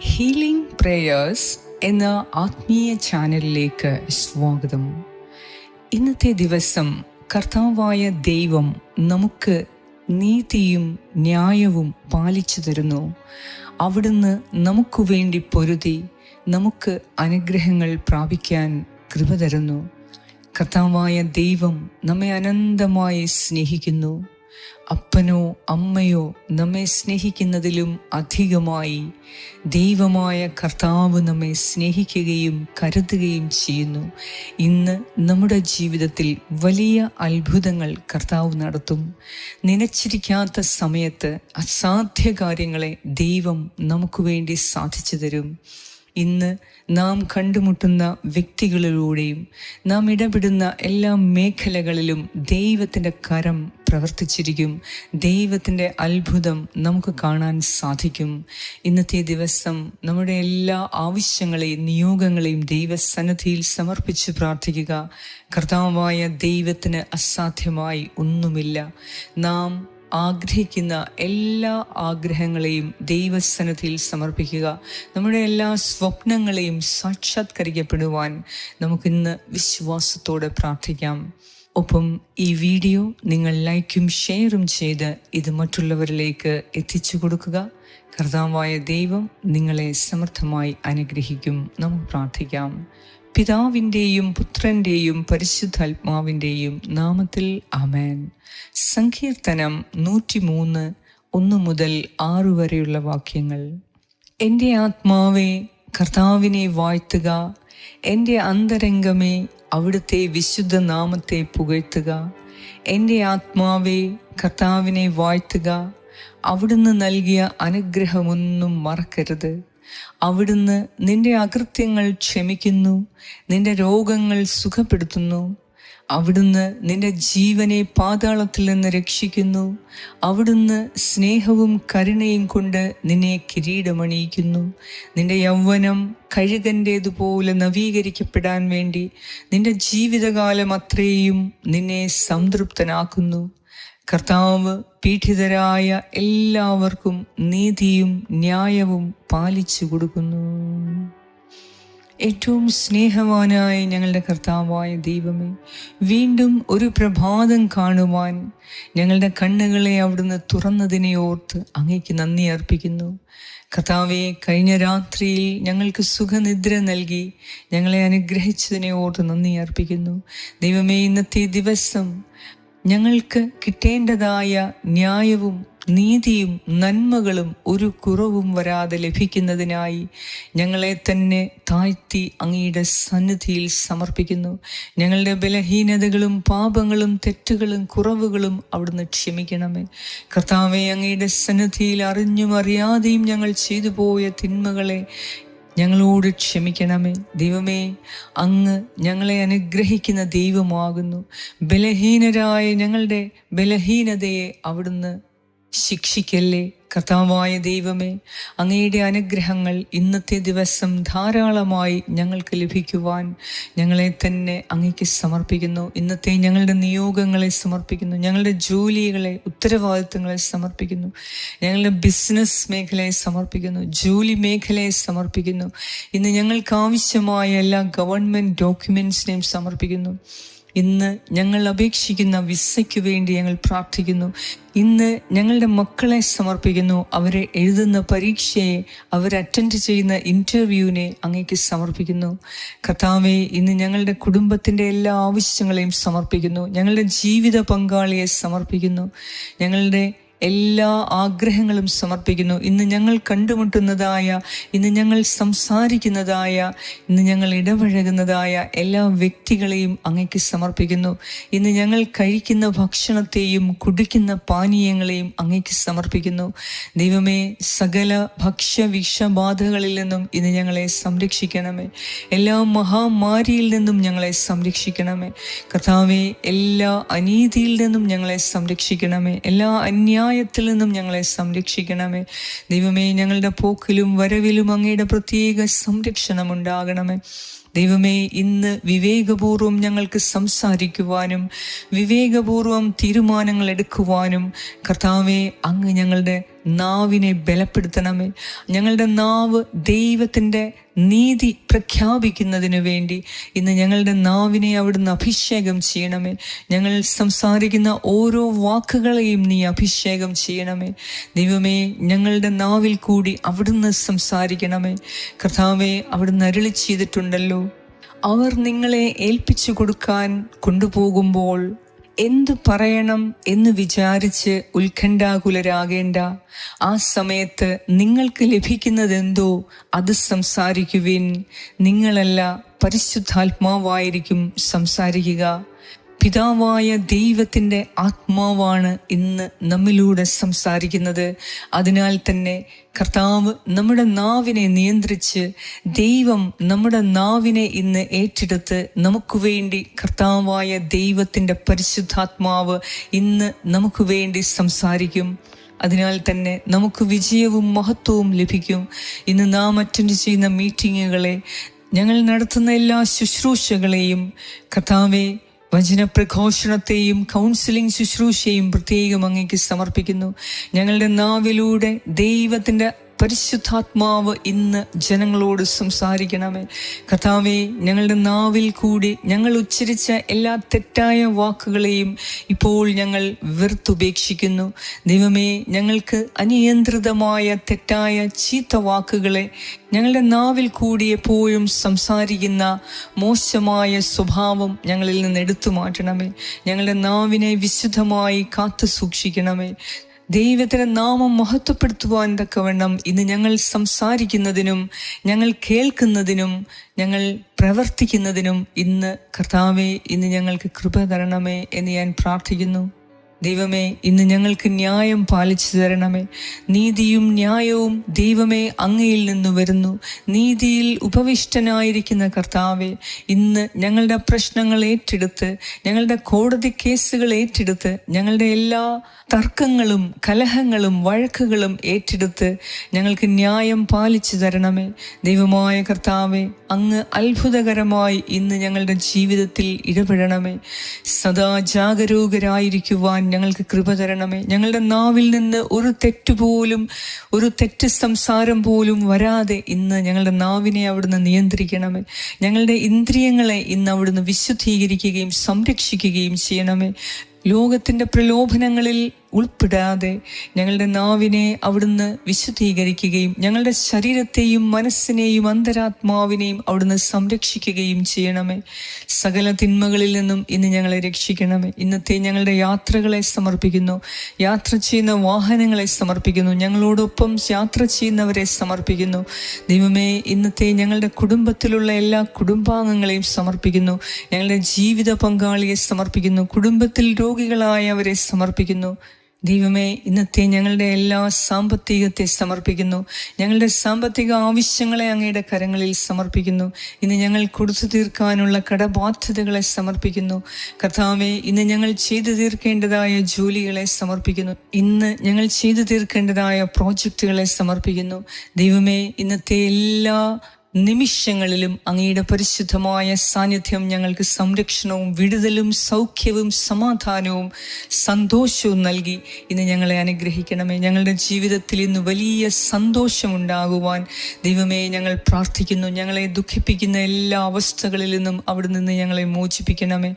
Healing prayers എന്ന ആത്മീയ ചാനലിലേക്ക് സ്വാഗതം. ഇന്നത്തെ ദിവസം കർത്താവായ ദൈവം നമുക്ക് നീതിയും ന്യായവും പാലിച്ചു തരുന്നു. അവിടുന്ന് നമുക്ക് വേണ്ടി പൊരുതി നമുക്ക് അനുഗ്രഹങ്ങൾ പ്രാപിക്കാൻ കൃപ തരുന്നു. കർത്താവായ ദൈവം നമ്മെ അനന്തമായി സ്നേഹിക്കുന്നു. അപ്പനോ അമ്മയോ നമ്മെ സ്നേഹിക്കുന്നതിലും അധികമായി ദൈവമായ കർത്താവ് നമ്മെ സ്നേഹിക്കുകയും കരുതുകയും ചെയ്യുന്നു. ഇന്ന് നമ്മുടെ ജീവിതത്തിൽ വലിയ അത്ഭുതങ്ങൾ കർത്താവ് നടത്തും. നനച്ചിരിക്കാത്ത സമയത്ത് അസാധ്യ കാര്യങ്ങളെ ദൈവം നമുക്ക് വേണ്ടി സാധിച്ചു തരും. ഇന്ന് നാം കണ്ടുമുട്ടുന്ന വ്യക്തികളിലൂടെയും നാം ഇടപെടുന്ന എല്ലാ മേഖലകളിലും ദൈവത്തിന്റെ കരം പ്രവർത്തിച്ചിരിക്കും. ദൈവത്തിന്റെ അത്ഭുതം നമുക്ക് കാണാൻ സാധിക്കും. ഇന്നത്തെ ദിവസം നമ്മുടെ എല്ലാ ആവശ്യങ്ങളെയും നിയോഗങ്ങളെയും ദൈവസന്നദ്ധിയിൽ സമർപ്പിച്ച് പ്രാർത്ഥിക്കുക. കർത്താവായ ദൈവത്തിന് അസാധ്യമായി ഒന്നുമില്ല. നാം ആഗ്രഹിക്കുന്ന എല്ലാ ആഗ്രഹങ്ങളെയും ദൈവസന്നിധിയിൽ സമർപ്പിക്കുക. നമ്മുടെ എല്ലാ സ്വപ്നങ്ങളെയും സാക്ഷാത്കരിക്കപ്പെടുവാൻ നമുക്കിന്ന് വിശ്വാസത്തോടെ പ്രാർത്ഥിക്കാം. ഒപ്പം ഈ വീഡിയോ നിങ്ങൾ ലൈക്കും ഷെയറും ചെയ്ത് ഇത് മറ്റുള്ളവരിലേക്ക് എത്തിച്ചു കൊടുക്കുക. കർത്താവായ ദൈവം നിങ്ങളെ സമർത്ഥമായി അനുഗ്രഹിക്കും. നമുക്ക് പ്രാർത്ഥിക്കാം. പിതാവിന്റെയും പുത്രന്റെയും പരിശുദ്ധാത്മാവിന്റെയും നാമത്തിൽ അമേൻ സങ്കീർത്തനം നൂറ്റിമൂന്ന് ഒന്ന് മുതൽ ആറു വരെയുള്ള വാക്യങ്ങൾ. എന്റെ ആത്മാവേ കർത്താവിനെ വാഴ്ത്തുക. എന്റെ അന്തരംഗമേ അവിടുത്തെ വിശുദ്ധ നാമത്തെ പുകഴ്ത്തുക. എന്റെ ആത്മാവേ കർത്താവിനെ വാഴ്ത്തുക. അവിടുന്ന് നൽകിയ അനുഗ്രഹമൊന്നും മറക്കരുത്. അവിടുന്ന് നിന്റെ അകൃത്യങ്ങൾ ക്ഷമിക്കുന്നു നിന്റെ രോഗങ്ങൾ സുഖപ്പെടുത്തുന്നു. അവിടുന്ന് നിന്റെ ജീവനെ പാതാളത്തിൽ നിന്ന് രക്ഷിക്കുന്നു. അവിടുന്ന് സ്നേഹവും കരുണയും കൊണ്ട് നിന്നെ കിരീടമണിയിക്കുന്നു. നിന്റെ യൗവനം കഴുകന്റേതുപോലെ നവീകരിക്കപ്പെടാൻ വേണ്ടി നിന്റെ ജീവിതകാലം അത്രയും നിന്നെ സംതൃപ്തനാക്കുന്നു. കർത്താവ് പീഠിതരായ എല്ലാവർക്കും നീതിയും ന്യായവും പാലിച്ചു കൊടുക്കുന്നു. ഏറ്റവും സ്നേഹവാനായ ഞങ്ങളുടെ കർത്താവായ ദൈവമേ വീണ്ടും ഒരു പ്രഭാതം കാണുവാൻ ഞങ്ങളുടെ കണ്ണുകളെ അവിടുന്ന് തുറന്നതിനെ ഓർത്ത് അങ്ങേക്ക് നന്ദി അർപ്പിക്കുന്നു. കർത്താവെ കഴിഞ്ഞ രാത്രിയിൽ ഞങ്ങൾക്ക് സുഖനിദ്ര നൽകി ഞങ്ങളെ അനുഗ്രഹിച്ചതിനെ ഓർത്ത് നന്ദി അർപ്പിക്കുന്നു. ദൈവമേ ഇന്നത്തെ ദിവസം ഞങ്ങൾക്ക് കിട്ടേണ്ടതായ ന്യായവും നീതിയും നന്മകളും ഒരു കുറവും വരാതെ ലഭിക്കുന്നതിനായി ഞങ്ങളെ തന്നെ താഴ്ത്തി അങ്ങയുടെ സന്നിധിയിൽ സമർപ്പിക്കുന്നു. ഞങ്ങളുടെ ബലഹീനതകളും പാപങ്ങളും തെറ്റുകളും കുറവുകളും അവിടുന്ന് ക്ഷമിക്കണമേ. കർത്താവെ അങ്ങയുടെ സന്നിധിയിൽ അറിഞ്ഞും അറിയാതെയും ഞങ്ങൾ ചെയ്തു പോയ തിന്മകളെ ഞങ്ങളോട് ക്ഷമിക്കണമേ. ദൈവമേ അങ്ങ് ഞങ്ങളെ അനുഗ്രഹിക്കുന്ന ദൈവമാകുന്നു. ബലഹീനരായ ഞങ്ങളുടെ ബലഹീനതയെ അവിടുന്ന് ശിക്ഷിക്കല്ലേ കർത്താവായ ദൈവമേ. അങ്ങയുടെ അനുഗ്രഹങ്ങൾ ഇന്നത്തെ ദിവസം ധാരാളമായി ഞങ്ങൾക്ക് ലഭിക്കുവാൻ ഞങ്ങളെ തന്നെ അങ്ങേക്ക് സമർപ്പിക്കുന്നു. ഇന്നത്തെ ഞങ്ങളുടെ നിയോഗങ്ങളെ സമർപ്പിക്കുന്നു. ഞങ്ങളുടെ ജോലികളെ ഉത്തരവാദിത്തങ്ങളെ സമർപ്പിക്കുന്നു. ഞങ്ങളുടെ ബിസിനസ് മേഖലയെ സമർപ്പിക്കുന്നു. ജോലി മേഖലയെ സമർപ്പിക്കുന്നു. ഇന്ന് ഞങ്ങൾക്ക് ആവശ്യമായ എല്ലാ ഗവൺമെന്റ് ഡോക്യുമെൻസിനെയും സമർപ്പിക്കുന്നു. ഇന്ന് ഞങ്ങൾ അപേക്ഷിക്കുന്ന വിസയ്ക്ക് വേണ്ടി ഞങ്ങൾ പ്രാർത്ഥിക്കുന്നു. ഇന്ന് ഞങ്ങളുടെ മക്കളെ സമർപ്പിക്കുന്നു. അവരെ എഴുതുന്ന പരീക്ഷയെ അവർ അറ്റൻഡ് ചെയ്യുന്ന ഇന്റർവ്യൂവിനെ അങ്ങേക്ക് സമർപ്പിക്കുന്നു. കർത്താവെ ഇന്ന് ഞങ്ങളുടെ കുടുംബത്തിന്റെ എല്ലാ ആവശ്യങ്ങളെയും സമർപ്പിക്കുന്നു. ഞങ്ങളുടെ ജീവിത പങ്കാളിയെ സമർപ്പിക്കുന്നു. ഞങ്ങളുടെ എല്ലാ ആഗ്രഹങ്ങളും സമർപ്പിക്കുന്നു. ഇന്ന് ഞങ്ങൾ കണ്ടുമുട്ടുന്നതായ ഇന്ന് ഞങ്ങൾ സംസാരിക്കുന്നതായ ഇന്ന് ഞങ്ങൾ ഇടപഴകുന്നതായ എല്ലാ വ്യക്തികളെയും അങ്ങയ്ക്ക് സമർപ്പിക്കുന്നു. ഇന്ന് ഞങ്ങൾ കഴിക്കുന്ന ഭക്ഷണത്തെയും കുടിക്കുന്ന പാനീയങ്ങളെയും അങ്ങയ്ക്ക് സമർപ്പിക്കുന്നു. ദൈവമേ സകല ഭക്ഷ്യ വിഷബാധകളിൽ നിന്നും ഇന്ന് ഞങ്ങളെ സംരക്ഷിക്കണമേ. എല്ലാ മഹാമാരിയിൽ നിന്നും ഞങ്ങളെ സംരക്ഷിക്കണമേ. കഥാവേ എല്ലാ അനീതിയിൽ നിന്നും ഞങ്ങളെ സംരക്ഷിക്കണമേ. എല്ലാ അന്യായ അന്യായത്തിൽ നിന്നും ഞങ്ങളെ സംരക്ഷിക്കണമേ. ദൈവമേ ഞങ്ങളുടെ പോക്കിലും വരവിലും അങ്ങയുടെ പ്രത്യേക സംരക്ഷണം ഉണ്ടാകണമേ. ദൈവമേ ഇന്ന് വിവേകപൂർവം ഞങ്ങൾക്ക് സംസാരിക്കുവാനും വിവേകപൂർവം തീരുമാനങ്ങൾ എടുക്കുവാനും കർത്താവെ അങ്ങ് ഞങ്ങളുടെ നാവിനെ ബലപ്പെടുത്തണമേ. ഞങ്ങളുടെ നാവ് ദൈവത്തിന്റെ നീതി പ്രഖ്യാപിക്കുന്നതിനു വേണ്ടി ഇന്ന് ഞങ്ങളുടെ നാവിനെ അവിടുന്ന് അഭിഷേകം ചെയ്യണമേ. ഞങ്ങൾ സംസാരിക്കുന്ന ഓരോ വാക്കുകളെയും നീ അഭിഷേകം ചെയ്യണമേ. ദൈവമേ ഞങ്ങളുടെ നാവിൽ കൂടി അവിടുന്ന് സംസാരിക്കണമേ. കർത്താവെ അവിടുന്ന് അരുളി ചെയ്തിട്ടുണ്ടല്ലോ. അവർ നിങ്ങളെ ഏൽപ്പിച്ചു കൊടുക്കാൻ കൊണ്ടുപോകുമ്പോൾ എന്തു പറയണം എന്ന് വിചാരിച്ച് ഉത്കണ്ഠാകുലരാകേണ്ട. ആ സമയത്ത് നിങ്ങൾക്ക് ലഭിക്കുന്നതെന്തോ അത് സംസാരിക്കുവിൻ. നിങ്ങളല്ല പരിശുദ്ധാത്മാവായിരിക്കും സംസാരിക്കുക. പിതാവായ ദൈവത്തിന്റെ ആത്മാവാണ് ഇന്ന് നമ്മിലൂടെ സംസാരിക്കുന്നത്. അതിനാൽ തന്നെ കർത്താവ് നമ്മുടെ നാവിനെ നിയന്ത്രിച്ച് ദൈവം നമ്മുടെ നാവിനെ ഇന്ന് ഏറ്റെടുത്ത് നമുക്ക് വേണ്ടി കർത്താവായ ദൈവത്തിന്റെ പരിശുദ്ധാത്മാവ് ഇന്ന് നമുക്ക് വേണ്ടി സംസാരിക്കും. അതിനാൽ തന്നെ നമുക്ക് വിജയവും മഹത്വവും ലഭിക്കും. ഇന്ന് നാം അറ്റൻഡ് ചെയ്യുന്ന മീറ്റിങ്ങുകളെ ഞങ്ങൾ നടത്തുന്ന എല്ലാ ശുശ്രൂഷകളെയും കർത്താവെ വചനപ്രഘോഷണത്തെയും കൗൺസിലിംഗ് ശുശ്രൂഷയും പ്രത്യേകം അങ്ങേക്ക് സമർപ്പിക്കുന്നു. ഞങ്ങളുടെ നാവിലൂടെ ദൈവത്തിന്റെ പരിശുദ്ധാത്മാവ് ഇന്ന് ജനങ്ങളോട് സംസാരിക്കണമേ. കഥാവെ ഞങ്ങളുടെ നാവിൽ കൂടി ഞങ്ങൾ ഉച്ചരിച്ച എല്ലാ തെറ്റായ വാക്കുകളെയും ഇപ്പോൾ ഞങ്ങൾ വെറുത്തുപേക്ഷിക്കുന്നു. ദൈവമേ ഞങ്ങൾക്ക് അനിയന്ത്രിതമായ തെറ്റായ ചീത്ത വാക്കുകളെ ഞങ്ങളുടെ നാവിൽ കൂടി എപ്പോഴും സംസാരിക്കുന്ന മോശമായ സ്വഭാവം ഞങ്ങളിൽ നിന്ന് എടുത്തു മാറ്റണമേ. ഞങ്ങളുടെ നാവിനെ വിശുദ്ധമായി കാത്തു സൂക്ഷിക്കണമേ ദൈവത്തിന്റെ നാമം മഹത്വപ്പെടുത്തുവാൻ തക്കവണ്ണം ഇന്ന് ഞങ്ങൾ സംസാരിക്കുന്നതിനും ഞങ്ങൾ കേൾക്കുന്നതിനും ഞങ്ങൾ പ്രവർത്തിക്കുന്നതിനും ഇന്ന് കർത്താവെ ഇന്ന് ഞങ്ങൾക്ക് കൃപ തരണമേ എന്ന് ഞാൻ പ്രാർത്ഥിക്കുന്നു. ദൈവമേ ഇന്ന് ഞങ്ങൾക്ക് ന്യായം പാലിച്ചു തരണമേ. നീതിയും ന്യായവും ദൈവമേ അങ്ങയിൽ നിന്ന് വരുന്നു. നീതിയിൽ ഉപവിഷ്ടനായിരിക്കുന്ന കർത്താവെ ഇന്ന് ഞങ്ങളുടെ പ്രശ്നങ്ങൾ ഏറ്റെടുത്ത് ഞങ്ങളുടെ കോടതി കേസുകൾ ഏറ്റെടുത്ത് ഞങ്ങളുടെ എല്ലാ തർക്കങ്ങളും കലഹങ്ങളും വഴക്കുകളും ഏറ്റെടുത്ത് ഞങ്ങൾക്ക് ന്യായം പാലിച്ചു തരണമേ. ദൈവമായ കർത്താവെ അങ്ങ് അത്ഭുതകരമായി ഇന്ന് ഞങ്ങളുടെ ജീവിതത്തിൽ ഇടപെടണമേ. സദാ ജാഗരൂകരായിരിക്കുവാൻ ഞങ്ങൾക്ക് കൃപ തരണമേ. ഞങ്ങളുടെ നാവിൽ നിന്ന് ഒരു തെറ്റുപോലും ഒരു തെറ്റ് സംസാരം പോലും വരാതെ ഇന്ന് ഞങ്ങളുടെ നാവിനെ അവിടുന്ന് നിയന്ത്രിക്കണമേ. ഞങ്ങളുടെ ഇന്ദ്രിയങ്ങളെ ഇന്ന് അവിടുന്ന് വിശുദ്ധീകരിക്കുകയും സംരക്ഷിക്കുകയും ചെയ്യണമേ. ലോകത്തിന്റെ പ്രലോഭനങ്ങളിൽ ഉൾപ്പെടാതെ ഞങ്ങളുടെ നാവിനെ അവിടുന്ന് വിശുദ്ധീകരിക്കുകയും ഞങ്ങളുടെ ശരീരത്തെയും മനസ്സിനെയും അന്തരാത്മാവിനെയും അവിടുന്ന് സംരക്ഷിക്കുകയും ചെയ്യണമേ. സകല തിന്മകളിൽ നിന്നും ഇന്ന് ഞങ്ങളെ രക്ഷിക്കണമേ. ഇന്നത്തെ ഞങ്ങളുടെ യാത്രകളെ സമർപ്പിക്കുന്നു. യാത്ര ചെയ്യുന്ന വാഹനങ്ങളെ സമർപ്പിക്കുന്നു. ഞങ്ങളോടൊപ്പം യാത്ര ചെയ്യുന്നവരെ സമർപ്പിക്കുന്നു. ദൈവമേ ഇന്നത്തെ ഞങ്ങളുടെ കുടുംബത്തിലുള്ള എല്ലാ കുടുംബാംഗങ്ങളെയും സമർപ്പിക്കുന്നു. ഞങ്ങളുടെ ജീവിത പങ്കാളിയെ സമർപ്പിക്കുന്നു. കുടുംബത്തിൽ രോഗികളായവരെ സമർപ്പിക്കുന്നു. ദൈവമേ ഇന്നത്തെ ഞങ്ങളുടെ എല്ലാ സാമ്പത്തികത്തെ സമർപ്പിക്കുന്നു. ഞങ്ങളുടെ സാമ്പത്തിക ആവശ്യങ്ങളെ അങ്ങയുടെ കരങ്ങളിൽ സമർപ്പിക്കുന്നു. ഇന്ന് ഞങ്ങൾ കൊടുത്തു തീർക്കാനുള്ള കടബാധ്യതകളെ സമർപ്പിക്കുന്നു. കർത്താവെ ഇന്ന് ഞങ്ങൾ ചെയ്തു തീർക്കേണ്ടതായ ജോലികളെ സമർപ്പിക്കുന്നു. ഇന്ന് ഞങ്ങൾ ചെയ്തു തീർക്കേണ്ടതായ പ്രോജക്റ്റുകളെ സമർപ്പിക്കുന്നു. ദൈവമേ ഇന്നത്തെ എല്ലാ നിമിഷങ്ങളിലും അങ്ങയുടെ പരിശുദ്ധമായ സാന്നിധ്യം ഞങ്ങൾക്ക് സംരക്ഷണവും വിടുതലും സൗഖ്യവും സമാധാനവും സന്തോഷവും നൽകി. ഇന്ന് ഞങ്ങളെ അനുഗ്രഹിക്കണമേ. ഞങ്ങളുടെ ജീവിതത്തിൽ ഇന്ന് വലിയ സന്തോഷമുണ്ടാകുവാൻ ദൈവമേ ഞങ്ങൾ പ്രാർത്ഥിക്കുന്നു. ഞങ്ങളെ ദുഃഖിപ്പിക്കുന്ന എല്ലാ അവസ്ഥകളിൽ നിന്നും അവിടെ നിന്ന് ഞങ്ങളെ മോചിപ്പിക്കണമേ.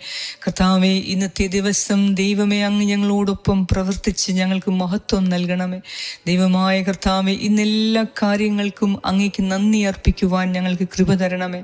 കർത്താവേ ഇന്നത്തെ ദിവസം ദൈവമേ അങ്ങ് ഞങ്ങളോടൊപ്പം പ്രവർത്തിച്ച് ഞങ്ങൾക്ക് മഹത്വം നൽകണമേ. ദൈവമായ കർത്താവേ ഇന്നെല്ലാ കാര്യങ്ങൾക്കും അങ്ങേക്ക് നന്ദി അർപ്പിക്കുവാൻ ഞങ്ങൾക്ക് കൃപ തരണമേ.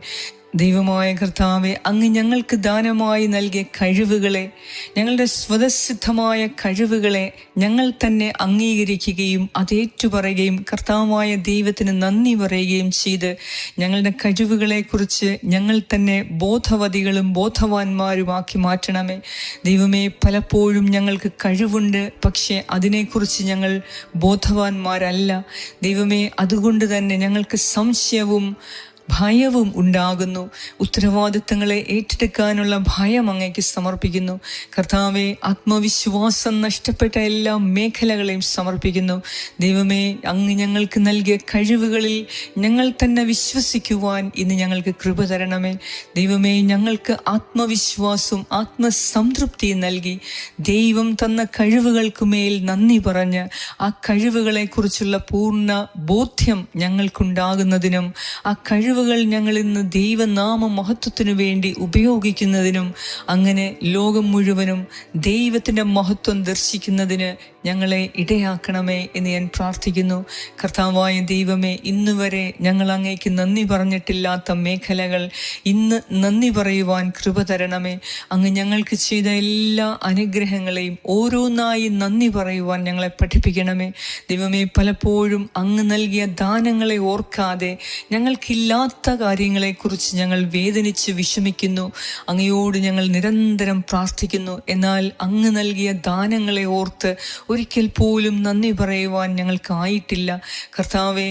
ദൈവമായ കർത്താവെ അങ്ങ് ഞങ്ങൾക്ക് ദാനമായി നൽകിയ കഴിവുകളെ ഞങ്ങളുടെ സ്വതസിദ്ധമായ കഴിവുകളെ ഞങ്ങൾ തന്നെ അംഗീകരിക്കുകയും അതേറ്റുപറയുകയും കർത്താവായ ദൈവത്തിന് നന്ദി പറയുകയും ചെയ്ത് ഞങ്ങളുടെ കഴിവുകളെക്കുറിച്ച് ഞങ്ങൾ തന്നെ ബോധവതികളും ബോധവാന്മാരുമാക്കി മാറ്റണമേ. ദൈവമേ പലപ്പോഴും ഞങ്ങൾക്ക് കഴിവുണ്ട് പക്ഷേ അതിനെക്കുറിച്ച് ഞങ്ങൾ ബോധവാന്മാരല്ല. ദൈവമേ അതുകൊണ്ട് തന്നെ ഞങ്ങൾക്ക് സംശയവും ഭയവും ഉണ്ടാകുന്നു. ഉത്തരവാദിത്തങ്ങളെ ഏറ്റെടുക്കാനുള്ള ഭയം അങ്ങേക്ക് സമർപ്പിക്കുന്നു. കർത്താവെ ആത്മവിശ്വാസം നഷ്ടപ്പെട്ട എല്ലാ മേഖലകളെയും സമർപ്പിക്കുന്നു. ദൈവമേ അങ്ങ് ഞങ്ങൾക്ക് നൽകിയ കഴിവുകളിൽ ഞങ്ങൾ തന്നെ വിശ്വസിക്കുവാൻ ഇന്ന് ഞങ്ങൾക്ക് കൃപ തരണമേ. ദൈവമേ ഞങ്ങൾക്ക് ആത്മവിശ്വാസവും ആത്മസംതൃപ്തിയും നൽകി. ദൈവം തന്ന കഴിവുകൾക്ക് മേൽ നന്ദി പറഞ്ഞ് ആ കഴിവുകളെക്കുറിച്ചുള്ള പൂർണ ബോധ്യം ഞങ്ങൾക്കുണ്ടാകുന്നതിനും ആ കഴിവുകൾ ഞങ്ങൾ ഇന്ന് ദൈവനാമ മഹത്വത്തിനു വേണ്ടി ഉപയോഗിക്കുന്നതിനും അങ്ങനെ ലോകം മുഴുവനും ദൈവത്തിന്റെ മഹത്വം ദർശിക്കുന്നതിന് ഞങ്ങളെ ഇടയാക്കണമേ എന്ന് ഞാൻ പ്രാർത്ഥിക്കുന്നു. കർത്താവായ ദൈവമേ ഇന്ന് വരെ ഞങ്ങൾ അങ്ങേക്ക് നന്ദി പറഞ്ഞിട്ടില്ലാത്ത മേഖലകൾ ഇന്ന് നന്ദി പറയുവാൻ കൃപ തരണമേ. അങ്ങ് ഞങ്ങൾക്ക് ചെയ്ത എല്ലാ അനുഗ്രഹങ്ങളെയും ഓരോന്നായി നന്ദി പറയുവാൻ ഞങ്ങളെ പഠിപ്പിക്കണമേ. ദൈവമേ പലപ്പോഴും അങ്ങ് നൽകിയ ദാനങ്ങളെ ഓർക്കാതെ ഞങ്ങൾക്കില്ലാത്ത കാര്യങ്ങളെക്കുറിച്ച് ഞങ്ങൾ വേദനിച്ച് വിഷമിക്കുന്നു. അങ്ങയോട് ഞങ്ങൾ നിരന്തരം പ്രാർത്ഥിക്കുന്നു. എന്നാൽ അങ്ങ് നൽകിയ ദാനങ്ങളെ ഓർത്ത് ഒരിക്കൽ പോലും നന്ദി പറയുവാൻ ഞങ്ങൾക്കായിട്ടില്ല. കർത്താവെ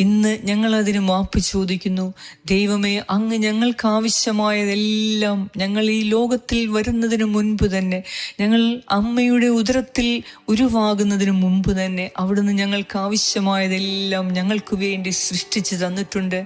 ഇന്ന് ഞങ്ങൾ അതിന് മാപ്പ് ചോദിക്കുന്നു. ദൈവമേ അങ്ങ് ഞങ്ങൾക്ക് ആവശ്യമായതെല്ലാം ഞങ്ങൾ ഈ ലോകത്തിൽ വരുന്നതിന് മുൻപ് തന്നെ ഞങ്ങൾ അമ്മയുടെ ഉദരത്തിൽ ഉരുവാകുന്നതിന് മുമ്പ് തന്നെ അവിടുന്ന് ഞങ്ങൾക്ക് ആവശ്യമായതെല്ലാം ഞങ്ങൾക്ക് വേണ്ടി സൃഷ്ടിച്ചു തന്നിട്ടുണ്ട്.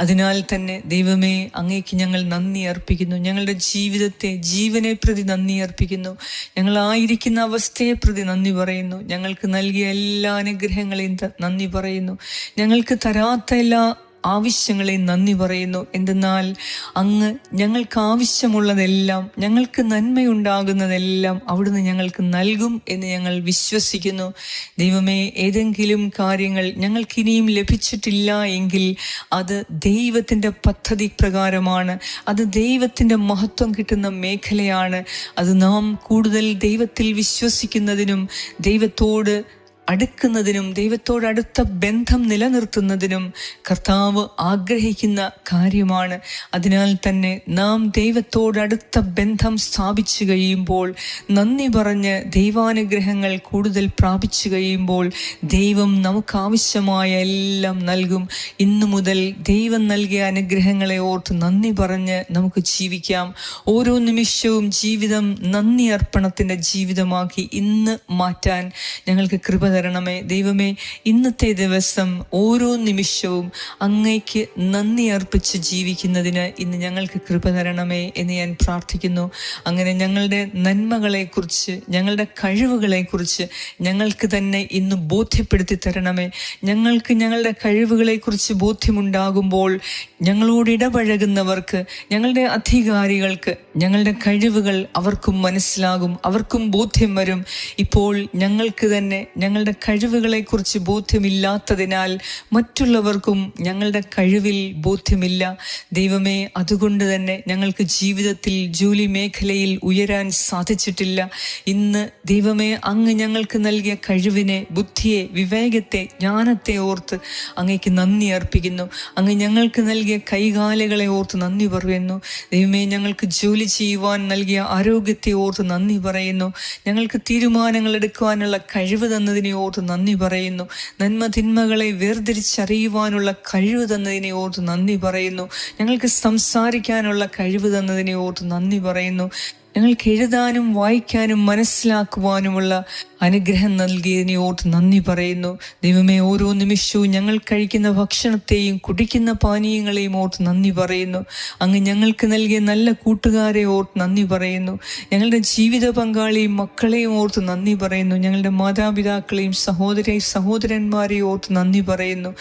അതിനാൽ തന്നെ ദൈവമേ അങ്ങേക്ക് ഞങ്ങൾ നന്ദി അർപ്പിക്കുന്നു. ഞങ്ങളുടെ ജീവിതത്തെ ജീവനെ പ്രതി നന്ദി അർപ്പിക്കുന്നു. ഞങ്ങളായിരിക്കുന്ന അവസ്ഥയെ പ്രതി നന്ദി പറയുന്നു. ഞങ്ങൾക്ക് നൽകിയ എല്ലാ അനുഗ്രഹങ്ങളെയും നന്ദി പറയുന്നു. ഞങ്ങൾക്ക് തരാത്ത എല്ലാ ആവശ്യങ്ങളെ നന്ദി പറയുന്നു. എന്തെന്നാൽ അങ്ങ് ഞങ്ങൾക്ക് ആവശ്യമുള്ളതെല്ലാം ഞങ്ങൾക്ക് നന്മയുണ്ടാകുന്നതെല്ലാം അവിടുന്ന് ഞങ്ങൾക്ക് നൽകും എന്ന് ഞങ്ങൾ വിശ്വസിക്കുന്നു. ദൈവമേ ഏതെങ്കിലും കാര്യങ്ങൾ ഞങ്ങൾക്ക് ഇനിയും ലഭിച്ചിട്ടില്ല എങ്കിൽ അത് ദൈവത്തിന്റെ പദ്ധതി പ്രകാരമാണ് അത് ദൈവത്തിന്റെ മഹത്വം കിട്ടുന്ന മേഖലയാണ്. അത് നാം കൂടുതൽ ദൈവത്തിൽ വിശ്വസിക്കുന്നതിനും ദൈവത്തോട് അടുക്കുന്നതിനും ദൈവത്തോട് അടുത്ത ബന്ധം നിലനിർത്തുന്നതിനും കർത്താവ് ആഗ്രഹിക്കുന്ന കാര്യമാണ്. അതിനാൽ തന്നെ നാം ദൈവത്തോടടുത്ത ബന്ധം സ്ഥാപിച്ചു കഴിയുമ്പോൾ നന്ദി പറഞ്ഞ് ദൈവാനുഗ്രഹങ്ങൾ കൂടുതൽ പ്രാപിച്ചു കഴിയുമ്പോൾ ദൈവം നമുക്കാവശ്യമായ എല്ലാം നൽകും. ഇന്നു മുതൽ ദൈവം നൽകിയ അനുഗ്രഹങ്ങളെ ഓർത്ത് നന്ദി പറഞ്ഞ് നമുക്ക് ജീവിക്കാം. ഓരോ നിമിഷവും ജീവിതം നന്ദി അർപ്പണത്തിന്റെ ജീവിതമാക്കി ഇന്ന് മാറ്റാൻ ഞങ്ങൾക്ക് കൃപ തരണമേ. ദൈവമേ ഇന്നത്തെ ദിവസം ഓരോ നിമിഷവും അങ്ങയ്ക്ക് നന്ദി അർപ്പിച്ച് ജീവിക്കുന്നതിന് ഇന്ന് ഞങ്ങൾക്ക് കൃപ തരണമേ എന്ന് ഞാൻ പ്രാർത്ഥിക്കുന്നു. അങ്ങനെ ഞങ്ങളുടെ നന്മകളെക്കുറിച്ച് ഞങ്ങളുടെ കഴിവുകളെക്കുറിച്ച് ഞങ്ങൾക്ക് തന്നെ ഇന്ന് ബോധ്യപ്പെടുത്തി തരണമേ. ഞങ്ങൾക്ക് ഞങ്ങളുടെ കഴിവുകളെക്കുറിച്ച് ബോധ്യമുണ്ടാകുമ്പോൾ ഞങ്ങളോട് ഇടപഴകുന്നവർക്ക് ഞങ്ങളുടെ അധികാരികൾക്ക് ഞങ്ങളുടെ കഴിവുകൾ അവർക്കും മനസ്സിലാകും അവർക്കും ബോധ്യം വരും. ഇപ്പോൾ ഞങ്ങൾക്ക് തന്നെ ഞങ്ങളുടെ കഴിവുകളെക്കുറിച്ച് ബോധ്യമില്ലാത്തതിനാൽ മറ്റുള്ളവർക്കും ഞങ്ങളുടെ കഴിവിൽ ബോധ്യമില്ല. ദൈവമേ അതുകൊണ്ട് തന്നെ ഞങ്ങൾക്ക് ജീവിതത്തിൽ ജോലി മേഖലയിൽ ഉയരാൻ സാധിച്ചിട്ടില്ല. ഇന്ന് ദൈവമേ അങ്ങ് ഞങ്ങൾക്ക് നൽകിയ കഴിവിനെ ബുദ്ധിയെ വിവേകത്തെ ജ്ഞാനത്തെ ഓർത്ത് അങ്ങേക്ക് നന്ദി അർപ്പിക്കുന്നു. അങ്ങ് ഞങ്ങൾക്ക് നൽകിയ കൈകാലുകളെ ഓർത്ത് നന്ദി പറയുന്നു. ദൈവമേ ഞങ്ങൾക്ക് ജോലി ചെയ്യുവാൻ നൽകിയ ആരോഗ്യത്തെ ഓർത്ത് നന്ദി പറയുന്നു. ഞങ്ങൾക്ക് തീരുമാനങ്ങൾ എടുക്കുവാനുള്ള കഴിവ് തന്നതിനെ ഓർത്ത് നന്ദി പറയുന്നു. നന്മ തിന്മകളെ വേർതിരിച്ചറിയുവാനുള്ള കഴിവ് തന്നതിനെ ഓർത്ത് നന്ദി പറയുന്നു. ഞങ്ങൾക്ക് സംസാരിക്കാനുള്ള കഴിവ് തന്നതിനെ ഓർത്ത് നന്ദി പറയുന്നു. ഞങ്ങൾക്ക് എഴുതാനും വായിക്കാനും മനസ്സിലാക്കുവാനുമുള്ള അനുഗ്രഹം നൽകിയതിനെ ഓർത്ത് നന്ദി പറയുന്നു. ദൈവമേ ഓരോ നിമിഷവും ഞങ്ങൾ കഴിക്കുന്ന ഭക്ഷണത്തെയും കുടിക്കുന്ന പാനീയങ്ങളെയും ഓർത്ത് നന്ദി പറയുന്നു. അങ്ങ് ഞങ്ങൾക്ക് നൽകിയ നല്ല കൂട്ടുകാരെ ഓർത്ത് നന്ദി പറയുന്നു. ഞങ്ങളുടെ ജീവിത പങ്കാളിയും മക്കളെയും ഓർത്ത് നന്ദി പറയുന്നു. ഞങ്ങളുടെ മാതാപിതാക്കളെയും സഹോദര സഹോദരന്മാരെയും ഓർത്ത് നന്ദി പറയുന്നു.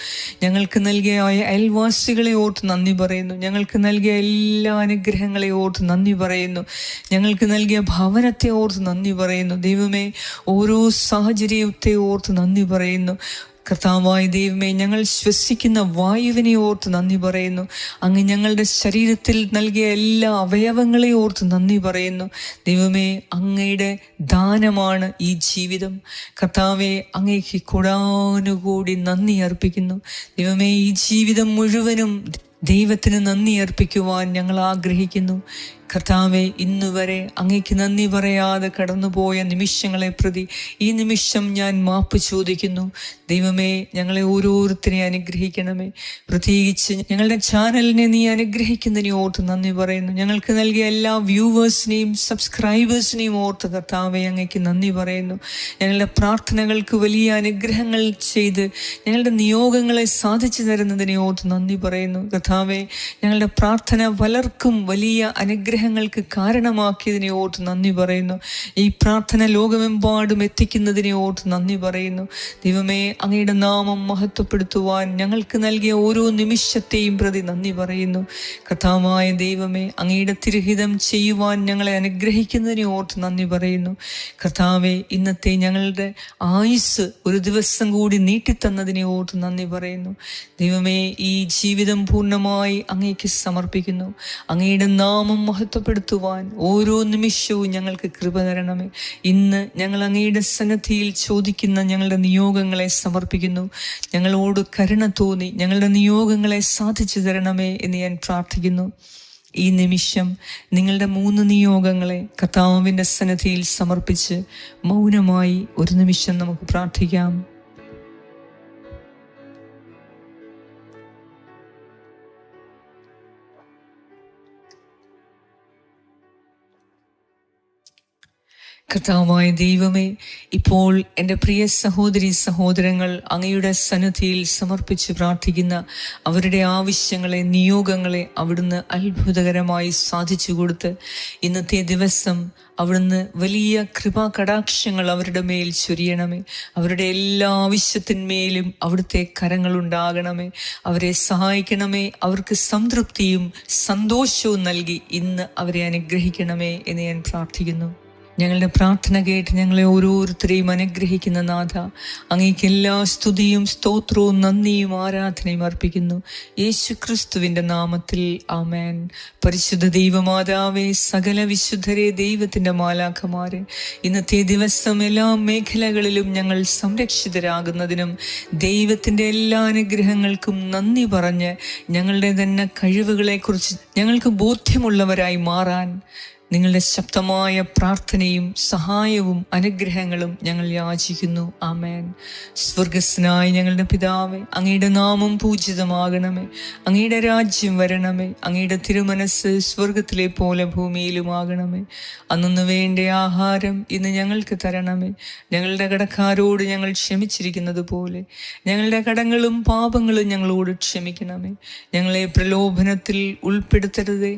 ഞങ്ങൾക്ക് നൽകിയ അയൽവാസികളെ ഓർത്ത് നന്ദി പറയുന്നു. ഞങ്ങൾക്ക് നൽകിയ എല്ലാ അനുഗ്രഹങ്ങളെയും ഓർത്ത് നന്ദി പറയുന്നു. ഞങ്ങൾക്ക് നൽകിയ ഭവനത്തെ ഓർത്ത് നന്ദി പറയുന്നു. ദൈവമേ ഓരോ സാഹചര്യത്തെ ഓർത്ത് നന്ദി പറയുന്നു. കർത്താവായ ദൈവമേ ഞങ്ങൾ ശ്വസിക്കുന്ന വായുവിനെ ഓർത്ത് നന്ദി പറയുന്നു. അങ്ങ് ഞങ്ങളുടെ ശരീരത്തിൽ നൽകിയ എല്ലാ അവയവങ്ങളെ ഓർത്ത് നന്ദി പറയുന്നു. ദൈവമേ അങ്ങയുടെ ദാനമാണ് ഈ ജീവിതം. കർത്താവെ അങ്ങേക്ക് കൂടാനുകൂടി നന്ദി അർപ്പിക്കുന്നു. ദൈവമേ ഈ ജീവിതം മുഴുവനും ദൈവത്തിന് നന്ദി അർപ്പിക്കുവാൻ ഞങ്ങൾ ആഗ്രഹിക്കുന്നു. കർത്താവെ ഇന്നുവരെ അങ്ങേക്ക് നന്ദി പറയാതെ കടന്നുപോയ നിമിഷങ്ങളെ പ്രതി ഈ നിമിഷം ഞാൻ മാപ്പ് ചോദിക്കുന്നു. ദൈവമേ ഞങ്ങളെ ഓരോരുത്തരെയും അനുഗ്രഹിക്കണമേ. പ്രത്യേകിച്ച് ഞങ്ങളുടെ ചാനലിനെ നീ അനുഗ്രഹിക്കുന്നതിനെ ഓർത്ത് നന്ദി പറയുന്നു. ഞങ്ങൾക്ക് നൽകിയ എല്ലാ വ്യൂവേഴ്സിനെയും സബ്സ്ക്രൈബേഴ്സിനെയും ഓർത്ത് കർത്താവെ അങ്ങേക്ക് നന്ദി പറയുന്നു. ഞങ്ങളുടെ പ്രാർത്ഥനകൾക്ക് വലിയ അനുഗ്രഹങ്ങൾ ചെയ്ത് ഞങ്ങളുടെ നിയോഗങ്ങളെ സാധിച്ചു തരുന്നതിനെ ഓർത്ത് നന്ദി പറയുന്നു. കർത്താവെ ഞങ്ങളുടെ പ്രാർത്ഥന വലർക്കും വലിയ അനുഗ്രഹങ്ങൾക്ക് കാരണമാക്കിയതിനെ ഓർത്ത് നന്ദി പറയുന്നു. ഈ പ്രാർത്ഥന ലോകമെമ്പാടും എത്തിക്കുന്നതിനെ ഓർത്ത് നന്ദി പറയുന്നു. ദൈവമേ അങ്ങയുടെ നാമം മഹത്വപ്പെടുത്തുവാൻ ഞങ്ങൾക്ക് നൽകിയ ഓരോ നിമിഷത്തെയും പ്രതി നന്ദി പറയുന്നു. കഥാമായ ദൈവമേ അങ്ങയുടെ തിരുഹിതം ചെയ്യുവാൻ ഞങ്ങളെ അനുഗ്രഹിക്കുന്നതിനെ ഓർത്ത് നന്ദി പറയുന്നു. കർത്താവെ ഇന്നത്തെ ഞങ്ങളുടെ ആയുസ് ഒരു ദിവസം കൂടി നീട്ടിത്തന്നതിനെ ഓർത്ത് നന്ദി പറയുന്നു. ദൈവമേ ഈ ജീവിതം പൂർണമായി അങ്ങേക്ക് സമർപ്പിക്കുന്നു. അങ്ങയുടെ നാമം മഹത്വപ്പെടുത്തുവാൻ ഓരോ നിമിഷവും ഞങ്ങൾക്ക് കൃപ തരണമേ. ഇന്ന് ഞങ്ങൾ അങ്ങയുടെ സന്നദ്ധിയിൽ ചോദിക്കുന്ന ഞങ്ങളുടെ നിയോഗങ്ങളെ സമർപ്പിക്കുന്നു. ഞങ്ങളോട് കരുണ തോന്നി ഞങ്ങളുടെ നിയോഗങ്ങളെ സാധിച്ചു തരണമേ എന്ന് ഞാൻ പ്രാർത്ഥിക്കുന്നു. ഈ നിമിഷം നിങ്ങളുടെ മൂന്ന് നിയോഗങ്ങളെ കർത്താവിന്റെ സന്നദ്ധിയിൽ സമർപ്പിച്ച് മൗനമായി ഒരു നിമിഷം നമുക്ക് പ്രാർത്ഥിക്കാം. കർത്താവായ ദൈവമേ ഇപ്പോൾ എന്റെ പ്രിയ സഹോദരി സഹോദരങ്ങൾ അങ്ങയുടെ സന്നദ്ധിയിൽ സമർപ്പിച്ച് പ്രാർത്ഥിക്കുന്ന അവരുടെ ആവശ്യങ്ങളെ നിയോഗങ്ങളെ അവിടുന്ന് അത്ഭുതകരമായി സാധിച്ചു കൊടുത്ത് ഇന്നത്തെ ദിവസം അവിടുന്ന് വലിയ കൃപാ കടാക്ഷങ്ങൾ അവരുടെ മേൽ ചൊരിയണമേ. അവരുടെ എല്ലാ ആവശ്യത്തിന്മേലും അവിടുത്തെ കരങ്ങളുണ്ടാകണമേ അവരെ സഹായിക്കണമേ. അവർക്ക് സംതൃപ്തിയും സന്തോഷവും നൽകി ഇന്ന് അവരെ അനുഗ്രഹിക്കണമേ എന്ന് ഞാൻ പ്രാർത്ഥിക്കുന്നു. ഞങ്ങളുടെ പ്രാർത്ഥന കേട്ട് ഞങ്ങളെ ഓരോരുത്തരെയും അനുഗ്രഹിക്കുന്ന നാഥ. അങ്ങേക്ക് എല്ലാ സ്തുതിയും സ്തോത്രവും നന്ദിയും ആരാധനയും അർപ്പിക്കുന്നു. യേശു ക്രിസ്തുവിന്റെ നാമത്തിൽ ആമേൻ. പരിശുദ്ധ ദൈവമാതാവേ സകല വിശുദ്ധരെ ദൈവത്തിന്റെ മാലാഖമാരെ ഇന്നത്തെ ദിവസം എല്ലാ മേഖലകളിലും ഞങ്ങൾ സംരക്ഷിതരാകുന്നതിനും ദൈവത്തിന്റെ എല്ലാ അനുഗ്രഹങ്ങൾക്കും നന്ദി പറഞ്ഞ് ഞങ്ങളുടെ തന്നെ കഴിവുകളെക്കുറിച്ച് ഞങ്ങൾക്ക് ബോധ്യമുള്ളവരായി മാറാൻ നിങ്ങളുടെ ശബ്ദമായ പ്രാർത്ഥനയും സഹായവും അനുഗ്രഹങ്ങളും ഞങ്ങൾ യാചിക്കുന്നു. ആമേൻ. സ്വർഗസ്നായ ഞങ്ങളുടെ പിതാവേ അങ്ങയുടെ നാമം പൂജിതമാകണമേ. അങ്ങയുടെ രാജ്യം വരണമേ. അങ്ങയുടെ തിരുമനസ് സ്വർഗത്തിലെ പോലെ ഭൂമിയിലുമാകണമേ. അന്നു വേണ്ട ആഹാരം ഇന്ന് ഞങ്ങൾക്ക് തരണമേ. ഞങ്ങളുടെ കടക്കാരോട് ഞങ്ങൾ ക്ഷമിച്ചിരിക്കുന്നത് പോലെ ഞങ്ങളുടെ കടങ്ങളും പാപങ്ങളും ഞങ്ങളോട് ക്ഷമിക്കണമേ. ഞങ്ങളെ പ്രലോഭനത്തിൽ ഉൾപ്പെടുത്തരുതേ.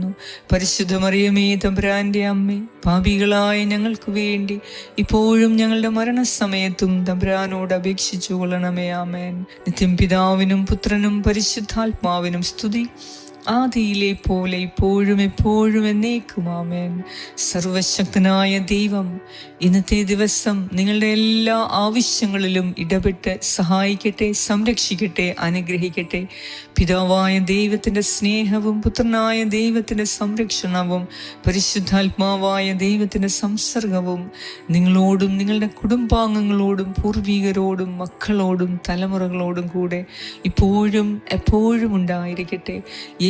പരിശുദ്ധ മറിയമേ തമ്പ്രാന്റെ അമ്മേ പാപികളായ ഞങ്ങൾക്ക് വേണ്ടി ഇപ്പോഴും ഞങ്ങളുടെ മരണസമയത്തും തമ്പ്രാനോട് അപേക്ഷിച്ചു കൊള്ളണമേ ആമേൻ. നിത്യം പിതാവിനും പുത്രനും പരിശുദ്ധാത്മാവിനും സ്തുതി. ആദിയിലെ പോലെ ഇപ്പോഴും എപ്പോഴും എന്നേക്കും ആമേൻ. സർവശക്തനായ ദൈവം ഇന്നത്തെ ദിവസം നിങ്ങളുടെ എല്ലാ ആവശ്യങ്ങളിലും ഇടപെട്ട് സഹായിക്കട്ടെ സംരക്ഷിക്കട്ടെ അനുഗ്രഹിക്കട്ടെ. പിതാവായ ദൈവത്തിന്റെ സ്നേഹവും പുത്രനായ ദൈവത്തിന്റെ സംരക്ഷണവും പരിശുദ്ധാത്മാവായ ദൈവത്തിന്റെ സംസർഗവും നിങ്ങളോടും നിങ്ങളുടെ കുടുംബാംഗങ്ങളോടും പൂർവികരോടും മക്കളോടും തലമുറകളോടും കൂടെ ഇപ്പോഴും എപ്പോഴും ഉണ്ടായിരിക്കട്ടെ.